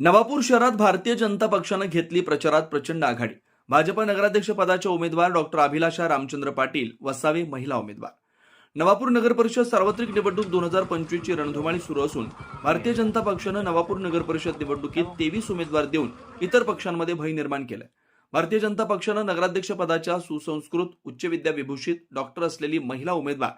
नवापूर शहरात भारतीय जनता पक्षानं घेतली प्रचारात प्रचंड आघाडी. भाजप नगराध्यक्ष पदाच्या उमेदवार डॉक्टर अभिलाषा रामचंद्र पाटील वसावे महिला उमेदवार. नवापूर नगर परिषद सार्वत्रिक निवडणूक दोन हजार पंचवीसची रणधुमाळी सुरू असून भारतीय जनता पक्षानं नवापूर नगर परिषद निवडणुकीत तेवीस उमेदवार देऊन इतर पक्षांमध्ये भय निर्माण केलंय. भारतीय जनता पक्षानं नगराध्यक्ष पदाच्या सुसंस्कृत उच्च विद्या विभूषित डॉक्टर असलेली महिला उमेदवार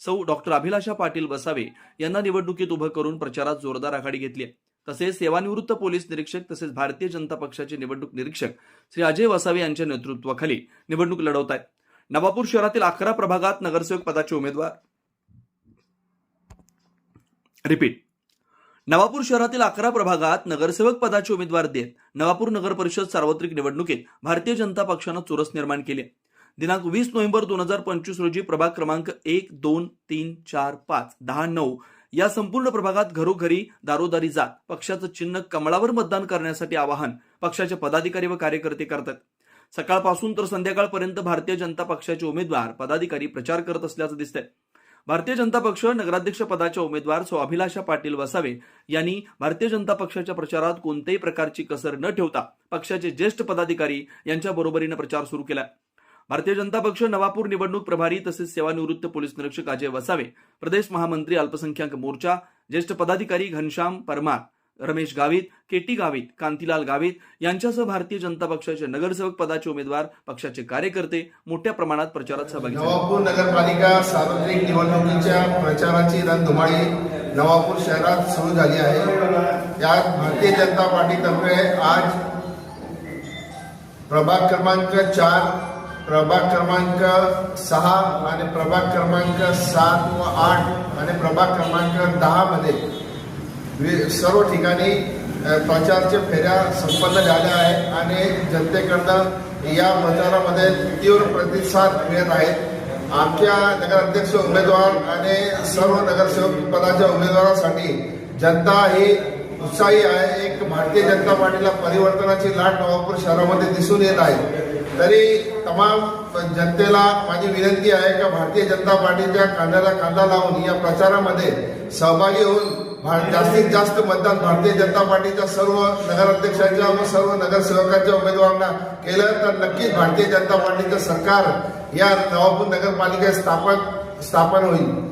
सौ डॉक्टर अभिलाषा पाटील वसावे यांना निवडणुकीत उभं करून प्रचारात जोरदार आघाडी घेतली आहे तसेच सेवानिवृत्त पोलीस निरीक्षक तसेच भारतीय जनता पक्षाचे निवडणूक निरीक्षक श्री अजय वसावे यांच्या नेतृत्वाखाली निवडणूक लढवत आहेत. नवापूर शहरातील अकरा प्रभागात नगरसेवक पदाचे उमेदवार रिपीट. नवापूर शहरातील अकरा प्रभागात नगरसेवक पदाचे उमेदवार देत नवापूर नगर परिषद सार्वत्रिक निवडणुकीत भारतीय जनता पक्षानं चुरस निर्माण केली दिनांक वीस नोव्हेंबर दोन हजार पंचवीस रोजी प्रभाग क्रमांक एक दोन तीन चार पाच दहा नऊ या संपूर्ण प्रभागात घरोघरी दारोदारी जात पक्षाचं चिन्ह कमळावर मतदान करण्यासाठी आवाहन पक्षाचे पदाधिकारी व कार्यकर्ते करतात. सकाळपासून तर संध्याकाळपर्यंत भारतीय जनता पक्षाचे उमेदवार पदाधिकारी प्रचार करत असल्याचं दिसतंय. भारतीय जनता पक्ष नगराध्यक्ष पदाच्या उमेदवार सो अभिलाषा पाटील वसावे यांनी भारतीय जनता पक्षाच्या प्रचारात कोणत्याही प्रकारची कसर न ठेवता पक्षाचे ज्येष्ठ पदाधिकारी यांच्या बरोबरीनं प्रचार सुरू केला. भारतीय जनता पक्ष नवापूर निवडणूक प्रभारी तसेच सेवानिवृत्त पोलीस निरीक्षक अजय वसावे प्रदेश महामंत्री अल्पसंख्याक मोर्चा ज्येष्ठ पदाधिकारी घनश्याम परमार रमेश गावित केटी गावित कांतीलाल गावित यांच्यासह भारतीय जनता पक्षाचे नगरसेवक पदाचे उमेदवार पक्षाचे कार्यकर्ते मोठ्या प्रमाणात प्रचारात सहभागी नवापूर नगरपालिका सार्वत्रिक निवडणुकीच्या प्रचाराची रणधुमाळी नवापूर शहरात सुरू झाली आहे. यात भारतीय जनता पार्टीतर्फे आज प्रभाग क्रमांक चार प्रभाग क्रमांक सहा आणि प्रभाग क्रमांक सात व आठ आणि प्रभाग क्रमांक दहा मध्ये वि- सर्व ठिकाणी प्रचारचे प्रचारच्या फेऱ्या संपन्न झाल्या आहेत आणि जनतेकडनं या प्रचारामध्ये तीव्र प्रतिसाद मिळत आहेत आमच्या नगराध्यक्ष उमेदवार आणि सर्व नगरसेवक पदाच्या उमेदवारासाठी जनता ही उत्साही आहे. एक भारतीय जनता पार्टीला परिवर्तनाची लाट नवापूर शहरामध्ये दिसून येत आहे. तरी तमाम जनतेला माझी विनंती आहे का भारतीय जनता पार्टीच्या कांद्याला कांदा लावून या प्रचारामध्ये सहभागी होऊन भा- जास्तीत जास्त मतदान भारतीय जनता पार्टीच्या सर्व नगराध्यक्षांच्या व सर्व नगरसेवकांच्या उमेदवारांना केलं तर नक्कीच भारतीय जनता पार्टीचं सरकार या नवापूर नगरपालिकेत स्थापन स्थापन होईल.